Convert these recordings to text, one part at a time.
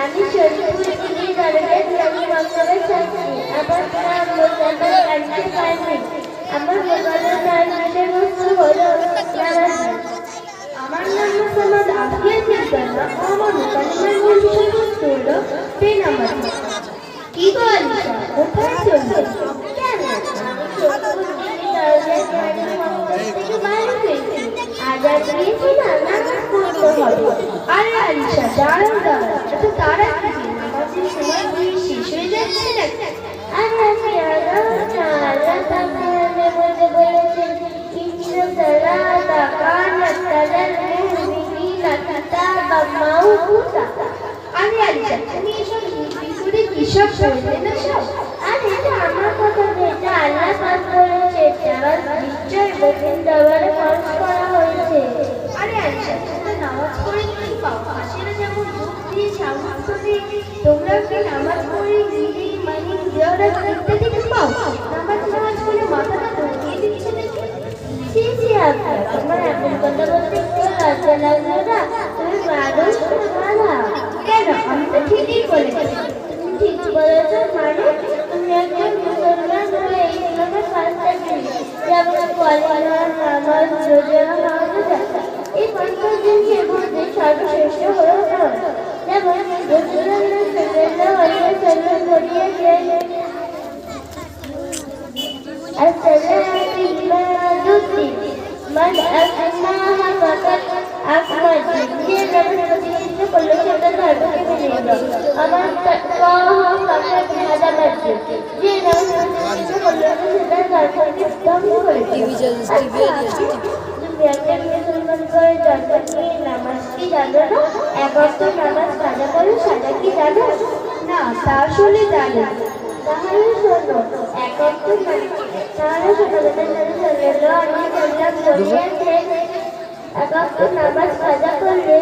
আমি শরীফুল ইসলাম দরবেশ আমি বাংলাদেশ ছাত্রী আমার নাম মোজাম্মেল মোবাইলের নাম আরে আলিশা দাঁড়াও দাঁড়াও এত তারা কি সময় কি শেষ হয়ে যাচ্ছে না আরে আমি আল্লাহ না আল্লাহ তাআলা বলেছেন ইন্না সালাতা কানাত আলাল মুমিনিনা কিতাবাম মাওকুতা আরে আলিশা তুমি এসব করে কিসব বললে না সব আরে এটা আমার কথা এটা আল্লাহ পাক বলেছে নামাজ নিশ্চয় দরবারে খরচ করা হয়েছে। আরে আলিশা তোমরা নামাজ পড়ে কি পাও? হাসিরা যেমন দিয়ে দিয়ে তোমরা কি নামাজ পড়ে গিরি মানি পাও? নামাজ নামাজ করে মাথাটা দিচ্ছে নাকি? জি জি আপা তোমার এমন কথা বলতে একটু লজ্জা লাগল না। তুমি মানুষ কেন? আমি তো ঠিকই বলেছি। তুমি ঠিক বলেছো মানে তুমি একজন মুসলমান হয়ে ইসলামের পাঁচটা জিনিস যেমন পড়াশোনা নামাজ রোজা হজ জাকাত এই পাঁচটা জিনিসের মধ্যে সর্বশ্রেষ্ঠ হলো নামাজ যেমন রাসূলুল্লাহ সাল্লাল্লাহু আলাইহি ওয়াসাল্লাম বলিয়েছেন الصلاة إيمان الدين من أسماها فقد আমার দিয়ে যাবে প্রতিনিধিত্ব করল সেটা ধর্মকে মেনে নিল আমার যে নাম প্রতিনিধিত্ব করল সেটা ধর্মকে ধ্বংস করে মুসলমান করে জন্ম নিয়ে নামাজ তাহলে শোনো একবার তো তাহলে শোনো তাহলে শোনো আমি বললাম নামাজ কাজা করলে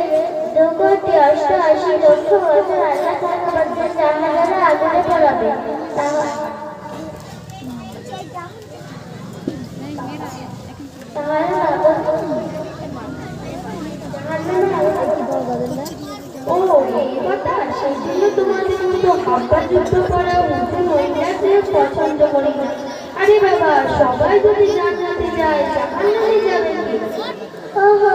দু কোটি অষ্টআশি বছর আল্লাহ ও এই সবাই যদি জান্নাতে যায়, জাহান্নামে যাবে কি? ওহো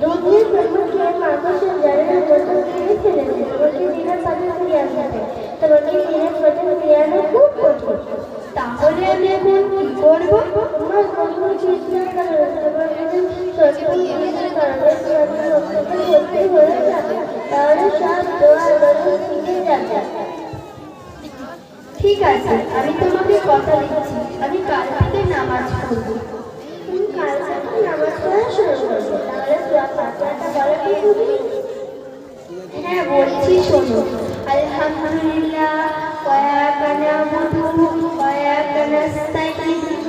দুধের সম্মুখে মানুষের জানের মতো কিনে ফেলেছে প্রতিদিনের তাকে ফিরিয়ে আনতে তোমাকে দিনের প্রতি ফিরিয়ানো খুব কঠিন তাহলে আমি এখন কি করব তোমার কোনো চিন্তা করো তোমার যদি করতে হয়ে যাবে তাহলে সব দোয়া দোয়া শিখে যাবে ঠিক আছে আমি তোমাকে কথা দিচ্ছি আমি কাল থেকে নামাজ পড়ব তুমি কাল থেকে নামাজ পড়া শুরু করবে হ্যাঁ বলছি শোনো আলহামদুলিল্লাহ ওয়ায়াকা নাবুদু ওয়ায়াকা নাস্তাইন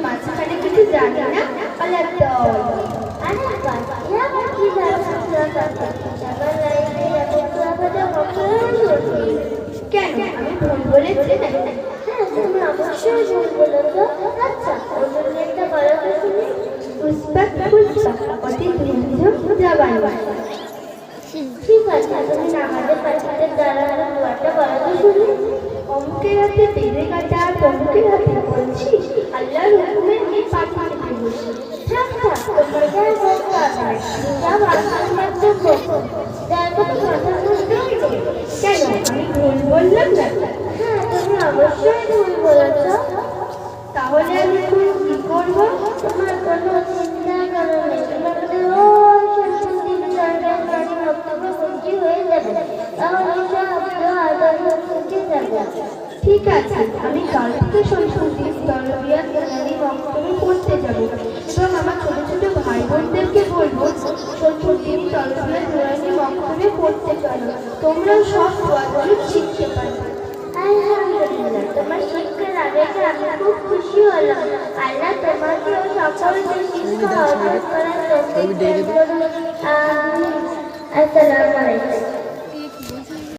মাঝখানে কিছু জানি না আল্লাহ দাও আরে ফাতিহা আবার কি জানো সূরা ফাতিহা সবার লাইফে এত সূরা ফাতিহা কখনো কেন আমি ভুল বলেছি না হ্যাঁ তুমি অবশ্যই ভুল বলেছ আচ্ছা অন্য একটা বলো তো শুনি পুষ্পক পুষ্পক অতি ভিন্ন জবান ঠিক আছে তুমি দাঁড়ানো দোয়াটা বলো শুনি অমুকের হাতে পেরে কাটা আর অমুকের হাতে বলছি আল্লাহর হুকুমে এই পাখি থেকে থাক থাক তোমাকে আর বলতে না সব আসার মাধ্যম যার কথা মাথার মধ্যেও কেন আমি ভুল বললাম না? হ্যাঁ তুমি অবশ্যই ভুল বলেছ তাহলে আমি এখন কি করব তোমার কোনো চিন্তা করো না তোমার তো ওই শেষ দিন সরকার গাড়ি বক্তব্য ভর্তি হয়ে যাবে তাহলে সব আদর হয়ে যাবে ঠিক আছে, আমি কাল থেকে সংস্কৃতির তলবিয়া জ্ঞানী বক্তব্যে পড়তে যাব এবং আমার ছোট ছোট ভাই বোনদেরকে বলব সংস্কৃতির তলবিয়া জ্ঞানী বক্তব্যে পড়তে চলো তোমরা সব দোয়াগুলো শিখতে পারবে। আলহামদুলিল্লাহ, তোমার শিক্ষার আবেগে আমি খুব খুশি হলাম। আল্লাহ তোমাকে ও সকলকে শিক্ষা অর্জন করার তৌফিক দান আসসালামু আলাইকুম।